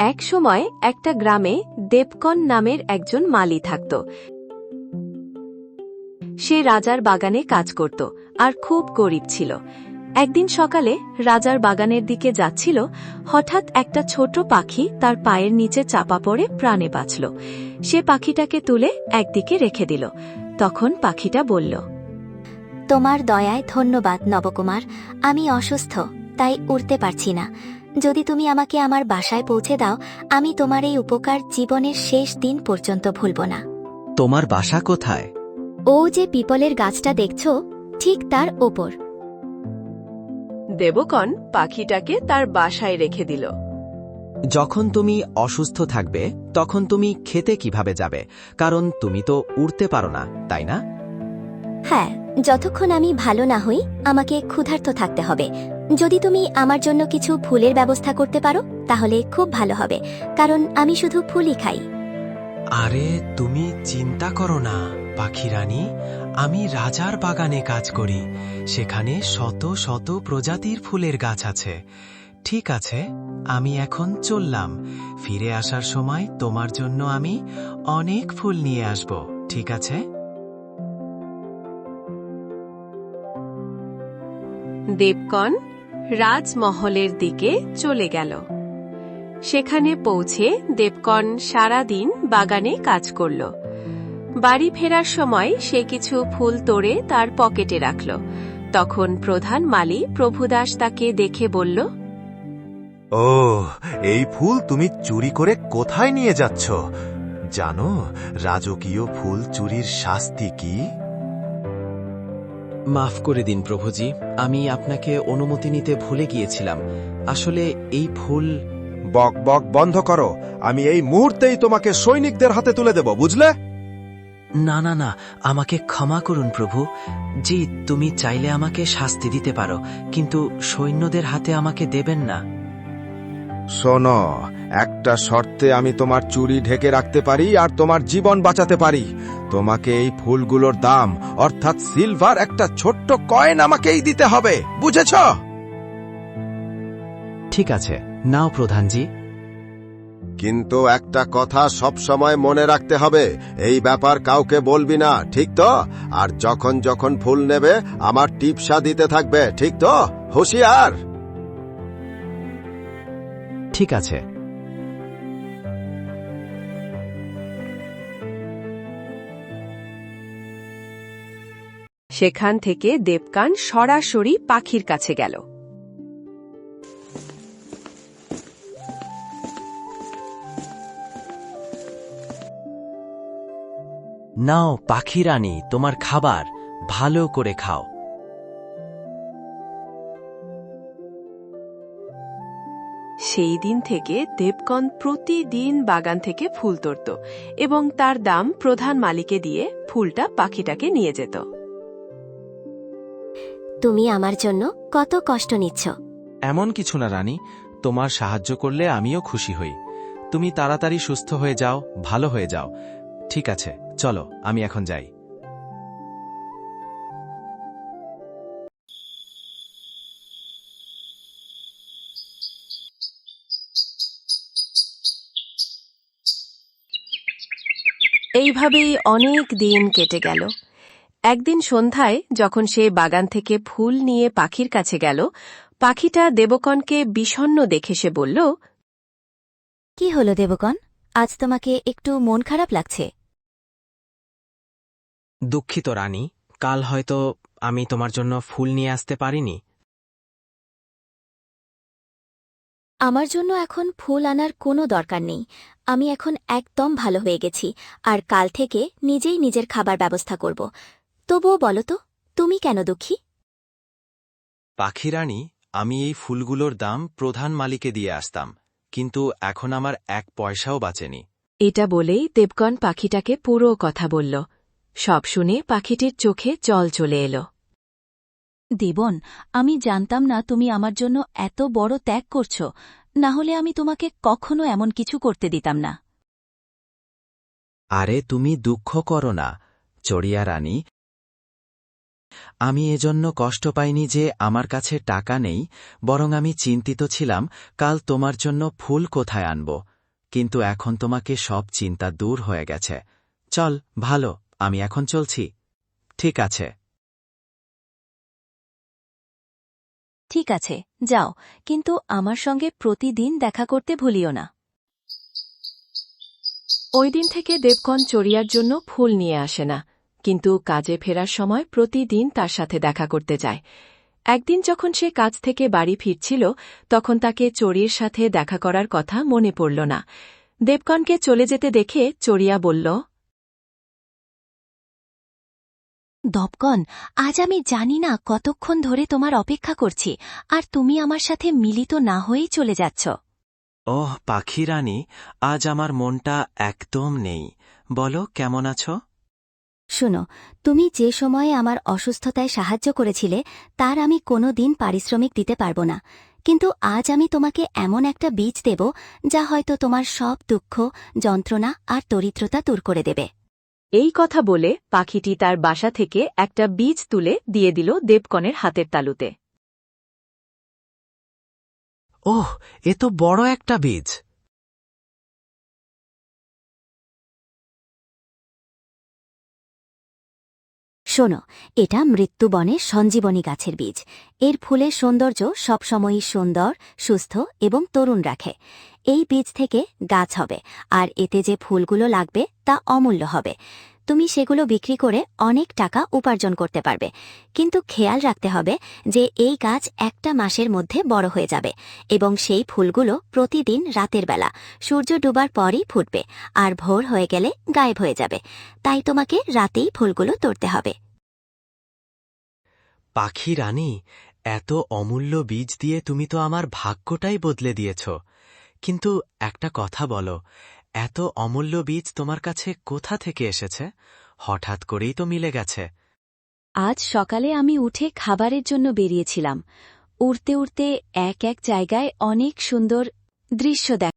এক সময় একটা গ্রামে দেবকন নামের একজন মালি থাকত। সে রাজার বাগানে কাজ করত আর খুব গরিব ছিল। একদিন সকালে রাজার বাগানের দিকে যাচ্ছিল, হঠাৎ একটা ছোট পাখি তার পায়ের নিচে চাপা পড়ে প্রাণে বাঁচল। সে পাখিটাকে তুলে একদিকে রেখে দিল। তখন পাখিটা বলল, তোমার দয়ায় ধন্যবাদ নবকুমার, আমি অসুস্থ, তাই উড়তে পারছি না। যদি তুমি আমাকে আমার বাসায় পৌঁছে দাও আমি তোমার এই উপকার জীবনের শেষ দিন পর্যন্ত ভুলব না। তোমার বাসা কোথায়? ও যে পিপলের গাছটা দেখছ ঠিক তার ওপর। দেবকন পাখিটাকে তার বাসায় রেখে দিল। যখন তুমি অসুস্থ থাকবে তখন তুমি খেতে কীভাবে যাবে? কারণ তুমি তো উড়তে পারো না তাই না? হ্যাঁ যতক্ষণ আমি ভালো না হই আমাকে ক্ষুধার্ত থাকতে হবে। যদি তুমি আমার জন্য কিছু ফুলের ব্যবস্থা করতে পারো তাহলে খুব ভালো হবে কারণ আমি শুধু ফুলই খাই। আরে তুমি চিন্তা করো না পাখি রানী। আমি রাজার বাগানে কাজ করি সেখানে শত শত প্রজাতির ফুলের গাছ আছে। ঠিক আছে আমি এখন চললাম ফিরে আসার সময় তোমার জন্য আমি অনেক ফুল নিয়ে আসব ঠিক আছে? দেবকন রাজমহলের দিকে চলে গেল। সেখানে পৌঁছে দেবকন সারাদিন বাগানে কাজ করল। বাড়ি ফেরার সময় সে কিছু ফুল তোড়ে তার পকেটে রাখল। তখন প্রধান মালি প্রভুদাস তাকে দেখে বলল ও এই ফুল তুমি চুরি করে কোথায় নিয়ে যাচ্ছ? জানো, রাজকীয় ফুল চুরির শাস্তি কি? মাফ করে দিন প্রভুজি আমি আপনাকে অনুমতি নিতে ভুলে গিয়েছিলাম। আসলে এই ফুল বক বক বন্ধ করো। আমি এই মুহূর্তেই তোমাকে সৈনিকদের হাতে তুলে দেব বুঝলে? না না না আমাকে ক্ষমা করুন প্রভু। জি তুমি চাইলে আমাকে শাস্তি দিতে পারো কিন্তু সৈন্যদের হাতে আমাকে দেবেন না। শোনো একটা শর্তে আমি তোমার চুরি ঢেকে রাখতে পারি আর তোমার জীবন বাঁচাতে পারি। তোমাকে এই ফুলগুলোর দাম অর্থাৎ সিলভার একটা ছোট্ট কয়েন আমাকেই দিতে হবে বুঝেছ? ঠিক আছে নাও প্রধানজি। কিন্তু একটা কথা সব সময় মনে রাখতে হবে এই ব্যাপার কাউকে বলবি না ঠিক তো? আর যখন যখন ফুল নেবে আমার টিপসা দিতে থাকবে ঠিক তো? হুঁশিয়ার! ঠিক আছে সেখান থেকে দেবকান সরাসরি পাখির কাছে গেল। নাও পাখি রানী তোমার খাবার ভালো করে খাও। সেই দিন থেকে দেবকন প্রতিদিন বাগান থেকে ফুল তোড়ত এবং তার দাম প্রধান মালিকে দিয়ে ফুলটা পাখিটাকে নিয়ে যেত। তুমি আমার জন্য কত কষ্ট নিচ্ছ। এমন কিছু না রানী। তোমার সাহায্য করলে আমিও খুশি হই। তুমি তাড়াতাড়ি সুস্থ হয়ে যাও ভালো হয়ে যাও। ঠিক আছে চলো আমি এখন যাই। এইভাবেই অনেক দিন কেটে গেল। একদিন সন্ধ্যায় যখন সে বাগান থেকে ফুল নিয়ে পাখির কাছে গেল পাখিটা দেবকনকে বিষণ্ণ দেখে সে বলল কি হলো দেবগণ আজ তোমাকে একটু মন খারাপ লাগছে? দুঃখিত রানী। কাল হয়তো আমি তোমার জন্য ফুল নিয়ে আসতে পারিনি। আমার জন্য এখন ফুল আনার কোনো দরকার নেই। আমি এখন একদম ভালো হয়ে গেছি আর কাল থেকে নিজেই নিজের খাবার ব্যবস্থা করব। তবুও বলো তো তুমি কেন দুঃখী? পাখি রানী আমি এই ফুলগুলোর দাম প্রধান মালিকে দিয়ে আসতাম কিন্তু এখন আমার এক পয়সাও বাঁচেনি। এটা বলেই দেবগণ পাখিটাকে পুরো কথা বলল। সব শুনে পাখিটির চোখে জল চলে এল। দেবন আমি জানতাম না তুমি আমার জন্য এত বড় ত্যাগ করছ না হলে আমি তোমাকে কখনো এমন কিছু করতে দিতাম না। আরে তুমি দুঃখ করো না চড়িয়া রানী আমি এজন্য কষ্ট পাইনি যে আমার কাছে টাকা নেই, বরং আমি চিন্তিত ছিলাম, কাল তোমার জন্য ফুল কোথায় আনব। কিন্তু এখন তোমাকে সব চিন্তা দূর হয়ে গেছে। চল, ভালো, আমি এখন চলছি। ঠিক আছে। ঠিক আছে, যাও, কিন্তু আমার সঙ্গে প্রতিদিন দেখা করতে ভুলিও না। ওই দিন থেকে দেবকণ চড়িয়ার জন্য ফুল নিয়ে আসে না। কিন্তু কাজে ফেরার সময় প্রতিদিন তার সাথে দেখা করতে যায়। একদিন যখন সে কাজ থেকে বাড়ি ফিরছিল তখন তাকে চড়ির সাথে দেখা করার কথা মনে পড়ল না। দেবকণকে চলে যেতে দেখে চড়িয়া বলল দপকন আজ আমি জানি না কতক্ষণ ধরে তোমার অপেক্ষা করছি আর তুমি আমার সাথে মিলিত না হয়েই চলে যাচ্ছ। ওহ পাখি রানী আজ আমার মনটা একদম নেই। বলো কেমন আছো? শোনো তুমি যে সময়ে আমার অসুস্থতায় সাহায্য করেছিলে তার আমি কোনো দিন পারিশ্রমিক দিতে পারব না। কিন্তু আজ আমি তোমাকে এমন একটা বীজ দেব যা হয়তো তোমার সব দুঃখ যন্ত্রণা আর দরিদ্রতা দূর করে দেবে। এই কথা বলে পাখিটি তার বাসা থেকে একটা বীজ তুলে দিয়ে দিল দেবকণের হাতের তালুতে। ওহ এ তো বড় একটা বীজ। শোনো, এটা মৃত্যুবনের সঞ্জীবনী গাছের বীজ। এর ফুলের সৌন্দর্য সবসময়ই সুন্দর, সুস্থ এবং তরুণ রাখে। এই বীজ থেকে গাছ হবে, আর এতে যে ফুলগুলো লাগবে তা অমূল্য হবে। তুমি সেগুলো বিক্রি করে অনেক টাকা উপার্জন করতে পারবে। কিন্তু খেয়াল রাখতে হবে যে এই গাছ একটা মাসের মধ্যে বড় হয়ে যাবে এবং সেই ফুলগুলো প্রতিদিন রাতের বেলা, সূর্য ডুবার পরই ফুটবে আর ভোর হয়ে গেলে গায়েব হয়ে যাবে। তাই তোমাকে রাতেই ফুলগুলো তুলতে হবে। পাখি রানী, এত অমূল্য বীজ দিয়ে তুমি তো আমার ভাগ্যটাই বদলে দিয়েছ। কিন্তু একটা কথা বলো এত অমূল্য বীজ তোমার কাছে কোথা থেকে এসেছে? হঠাৎ করেই তো মিলে গেছে। আজ সকালে আমি উঠে খাবারের জন্য বেরিয়েছিলাম। উড়তে উড়তে এক এক জায়গায় অনেক সুন্দর দৃশ্য দেখ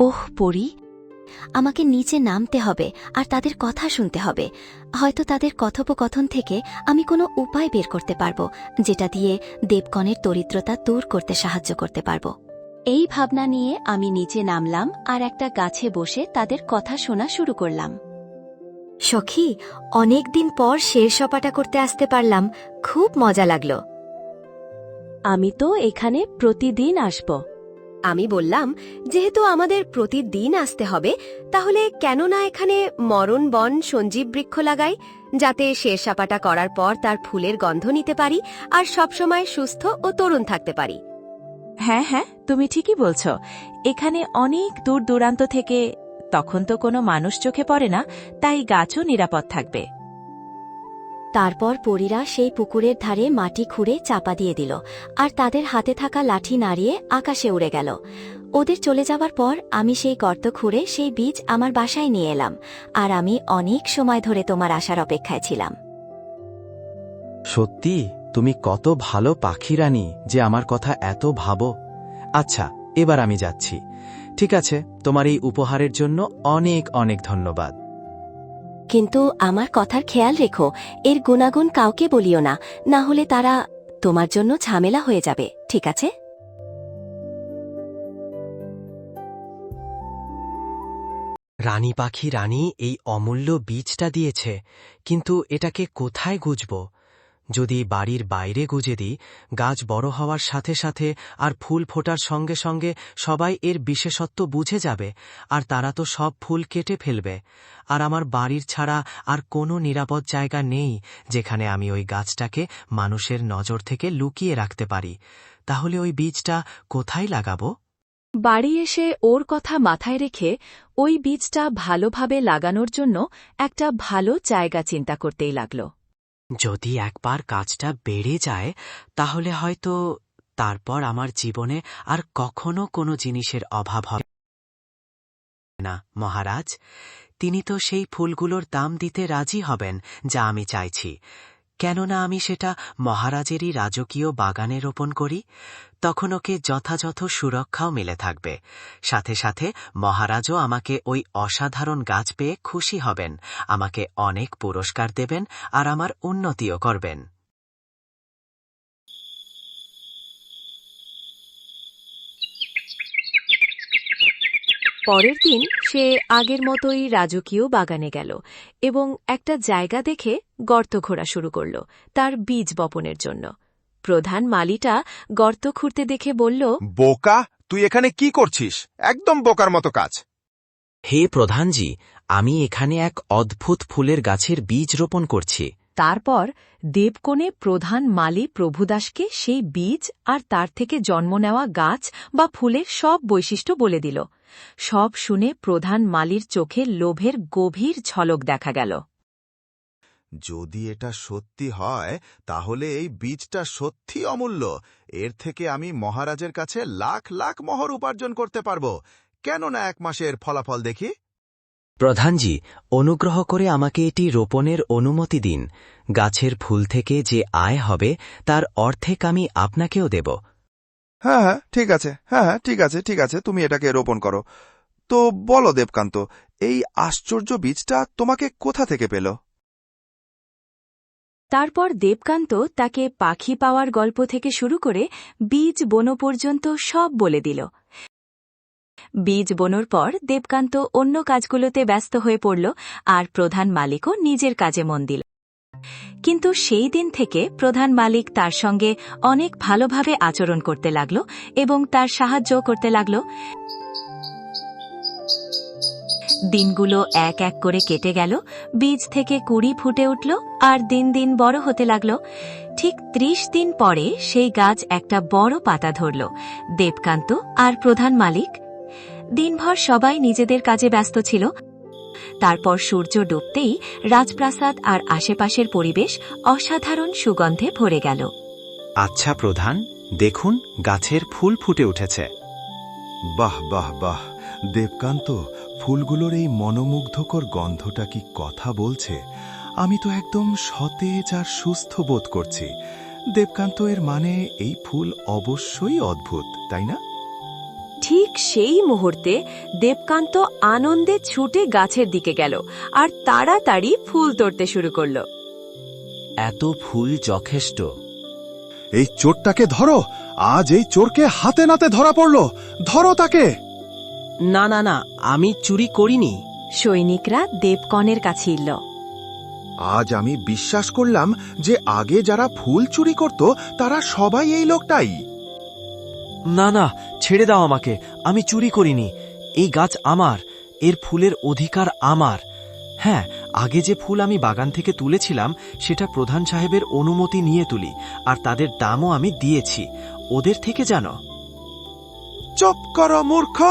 ওহ পড়ি আমাকে নিচে নামতে হবে আর তাদের কথা শুনতে হবে। হয়তো তাদের কথোপকথন থেকে আমি কোনো উপায় বের করতে পারব, যেটা দিয়ে দেবগণের দরিদ্রতা দূর করতে সাহায্য করতে পারব। এই ভাবনা নিয়ে আমি নিচে নামলাম আর একটা গাছে বসে তাদের কথা শোনা শুরু করলাম। সখী অনেক দিন পর শের সপাটা করতে আসতে পারলাম। খুব মজা লাগল। আমি তো এখানে প্রতিদিন আসব। আমি বললাম যেহেতু আমাদের প্রতিদিন আসতে হবে তাহলে কেন না এখানে মরণ বন সঞ্জীব বৃক্ষ লাগাই যাতে শেরসাপাটা করার পর তার ফুলের গন্ধ নিতে পারি আর সবসময় সুস্থ ও তরুণ থাকতে পারি। হ্যাঁ হ্যাঁ তুমি ঠিকই বলছ। এখানে অনেক দূর দূরান্ত থেকে তখন তো কোনো মানুষ চোখে পড়ে না তাই গাছও নিরাপদ থাকবে। তারপর পরীরা সেই পুকুরের ধারে মাটি খুঁড়ে চাপা দিয়ে দিল আর তাদের হাতে থাকা লাঠি নাড়িয়ে আকাশে উড়ে গেল। ওদের চলে যাওয়ার পর আমি সেই গর্ত খুঁড়ে সেই বীজ আমার বাসায় নিয়ে এলাম আর আমি অনেক সময় ধরে তোমার আসার অপেক্ষায় ছিলাম। সত্যি? তুমি কত ভালো পাখি রানী যে আমার কথা এত ভাবো। আচ্ছা এবার আমি যাচ্ছি। ঠিক আছে তোমার এই উপহারের জন্য অনেক অনেক ধন্যবাদ। কিন্তু আমার কথার খেয়াল রেখো এর গুণাগুণ কাউকে বলিও না না হলে তারা তোমার জন্য ঝামেলা হয়ে যাবে ঠিক আছে? রানী পাখি রানী এই অমূল্য বীজটা দিয়েছে কিন্তু এটাকে কোথায় গুজব? যদি বাড়ির বাইরে গুজে দিই, গাছ বড় হওয়ার সাথে সাথে আর ফুল ফোটার সঙ্গে সঙ্গে সবাই এর বিশেষত্ব বুঝে যাবে, আর তারা তো সব ফুল কেটে ফেলবে। আর আমার বাড়ির ছাড়া আর কোনো নিরাপদ জায়গা নেই, যেখানে আমি ওই গাছটাকে মানুষের নজর থেকে লুকিয়ে রাখতে পারি। তাহলে ওই বীজটা কোথায় লাগাবো? বাড়ি এসে ওর কথা মাথায় রেখে ওই বীজটা ভালোভাবে লাগানোর জন্য একটা ভালো জায়গা চিন্তা করতেই লাগল। যদি একবার কাজটা বেড়ে যায়, তাহলে হয়তো তারপর আমার জীবনে আর কখনো কোনো জিনিসের অভাব হবে না। মহারাজ, তিনি তো সেই ফুলগুলোর দাম দিতে রাজি হবেন, যা আমি চাইছি। কেননা আমি সেটা মহারাজেরই রাজকীয় বাগানে রোপণ করি, তখন ওকে যথাযথ সুরক্ষাও মিলে থাকবে। সাথে সাথে মহারাজও আমাকে ওই অসাধারণ গাছ পেয়ে খুশি হবেন, আমাকে অনেক পুরস্কার দেবেন আর আমার উন্নতিও করবেন। পরের দিন সে আগের মতোই রাজকীয় বাগানে গেল এবং একটা জায়গা দেখে গর্ত ঘোরা শুরু করল তার বীজ বপনের জন্য। প্রধান মালিটা গর্ত খুঁড়তে দেখে বলল বোকা তুই এখানে কি করছিস? একদম বোকার মতো কাজ। হে প্রধানজি আমি এখানে এক অদ্ভুত ফুলের গাছের বীজ রোপণ করছি। তারপর দেবকোণে প্রধান মালি প্রভুদাসকে সেই বীজ আর তার থেকে জন্ম নেওয়া গাছ বা ফুলের সব বৈশিষ্ট্য বলে দিল। সব শুনে প্রধান মালির চোখে লোভের গভীর ঝলক দেখা গেল। যদি এটা সত্যি হয়, তাহলে এই বীজটা সত্যি অমূল্য। এর থেকে আমি মহারাজের কাছে লাখ লাখ মহর উপার্জন করতে পারব। কেন না এক মাসের ফলাফল দেখি? প্রধানজি অনুগ্রহ করে আমাকে এটি রোপণের অনুমতি দিন। গাছের ফুল থেকে যে আয় হবে তার অর্ধেক আমি আপনাকেও দেব। হ্যাঁ হ্যাঁ ঠিক আছে। হ্যাঁ হ্যাঁ ঠিক আছে ঠিক আছে তুমি এটাকে রোপণ করো। তো বলো দেবকান্ত এই আশ্চর্য বীজটা তোমাকে কোথা থেকে পেল? তারপর দেবকান্ত তাকে পাখি পাওয়ার গল্প থেকে শুরু করে বীজ বনো পর্যন্ত সব বলে দিল। বীজ বনোর পর দেবকান্ত অন্য কাজগুলোতে ব্যস্ত হয়ে পড়ল, আর প্রধান মালিকও নিজের কাজে মন দিল। কিন্তু সেই দিন থেকে প্রধান মালিক তার সঙ্গে অনেক ভালোভাবে আচরণ করতে লাগল এবং তার সাহায্য করতে লাগল। দিনগুলো এক এক করে কেটে গেল, বীজ থেকে কুড়ি ফুটে উঠল, আর দিন দিন বড় হতে লাগল। ঠিক ত্রিশ দিন পরে সেই গাছ একটা বড় পাতা ধরল, দেবকান্ত আর প্রধান মালিক। দিনভর সবাই নিজেদের কাজে ব্যস্ত ছিল। তারপর সূর্য ডুবতেই রাজপ্রাসাদ আর আশেপাশের পরিবেশ অসাধারণ সুগন্ধে ভরে গেল। আচ্ছা প্রধান দেখুন গাছের ফুল ফুটে উঠেছে। বাহ বাহ বাহ দেবকান্ত ফুলগুলোর এই মনোমুগ্ধকর গন্ধটা কি কথা বলছে? আমি তো একদম সতেজ আর সুস্থ বোধ করছি। দেবকান্ত এর মানে এই ফুল অবশ্যই অদ্ভুত তাই না? ঠিক সেই মুহূর্তে দেবকান্ত আনন্দে ছুটে গাছের দিকে গেল আর তাড়াতাড়ি ফুল তোড়তে শুরু করল। এত ফুল যথেষ্ট। এই চোরটাকে ধরো। আজ এই চোরকে হাতে নাতে ধরা পড়ল। ধরো তাকে। না না না আমি চুরি করিনি। সৈনিকরা দেবকনের কাছে ইল আজ আমি বিশ্বাস করলাম যে আগে যারা ফুল চুরি করত তারা সবাই এই লোকটাই। না না, ছেড়ে দাও আমাকে। আমি চুরি করিনি। এই গাছ আমার, এর ফুলের অধিকার আমার। হ্যাঁ আগে যে ফুল আমি বাগান থেকে তুলেছিলাম, সেটা প্রধান সাহেবের অনুমতি নিয়ে তুলি, আর তাদের দামও আমি দিয়েছি। ওদের থেকে জানো? চুপ করো, মূর্খ!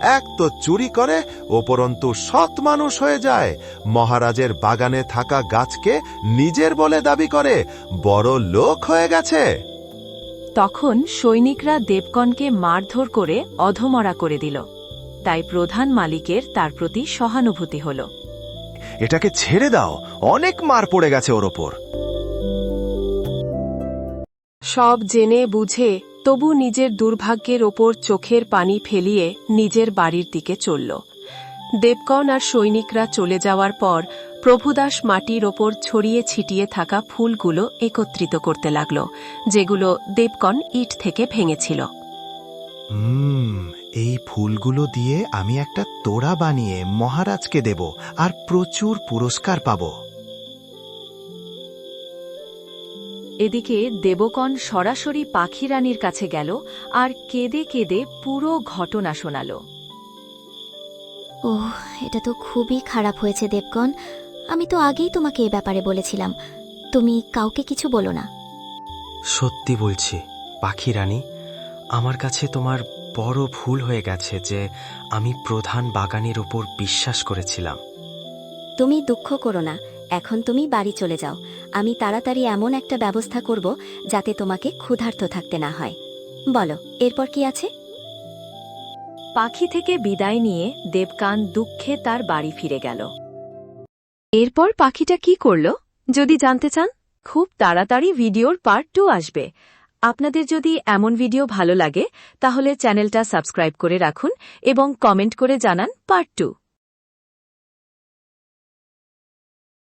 এক তো চুরি করে, ওপরন্তু সৎ মানুষ হয়ে যায়। মহারাজের বাগানে থাকা গাছকে নিজের বলে দাবি করে, বড় লোক হয়ে গেছে। তখন সৈনিকরা দেবকনকে মারধর করে অধমরা করে দিল। তাই প্রধান মালিকের তার প্রতি সহানুভূতি হল। এটাকে ছেড়ে দাও অনেক মার পড়ে গেছে ওর ওপর। সব জেনে বুঝে তবু নিজের দুর্ভাগ্যের ওপর চোখের পানি ফেলিয়ে নিজের বাড়ির দিকে চলল। দেবকন আর সৈনিকরা চলে যাওয়ার পর প্রভুদাস মাটির ওপর ছড়িয়ে ছিটিয়ে থাকা ফুলগুলো একত্রিত করতে লাগল যেগুলো দেবকন ইট থেকে ভেঙেছিল। হুম এই ফুলগুলো দিয়ে আমি একটা তোড়া বানিয়ে মহারাজকে দেব আর প্রচুর পুরস্কার পাব। এদিকে দেবকন সরাসরি পাখিরানীর কাছে গেল আর কেঁদে কেঁদে পুরো ঘটনা শোনাল। ও এটা তো খুবই খারাপ হয়েছে দেবগণ। আমি তো আগেই তোমাকে এ ব্যাপারে বলেছিলাম। তুমি কাউকে কিছু বলো না। সত্যি বলছি পাখি রানী আমার কাছে তোমার বড় ভুল হয়ে গেছে যে আমি প্রধান বাগানের উপর বিশ্বাস করেছিলাম। তুমি দুঃখ করো না এখন তুমি বাড়ি চলে যাও। আমি তাড়াতাড়ি এমন একটা ব্যবস্থা করব যাতে তোমাকে ক্ষুধার্ত থাকতে না হয়। বলো এরপর কি আছে? পাখি থেকে বিদায় নিয়ে দেবকান দুঃখে তার বাড়ি ফিরে গেল। এরপর পাখিটা কি করল? যদি জানতে চান, খুব তাড়াতাড়ি ভিডিওর পার্ট টু আসবে। আপনাদের যদি এমন ভিডিও ভালো লাগে, তাহলে চ্যানেলটা সাবস্ক্রাইব করে রাখুন এবং কমেন্ট করে জানান পার্ট টু।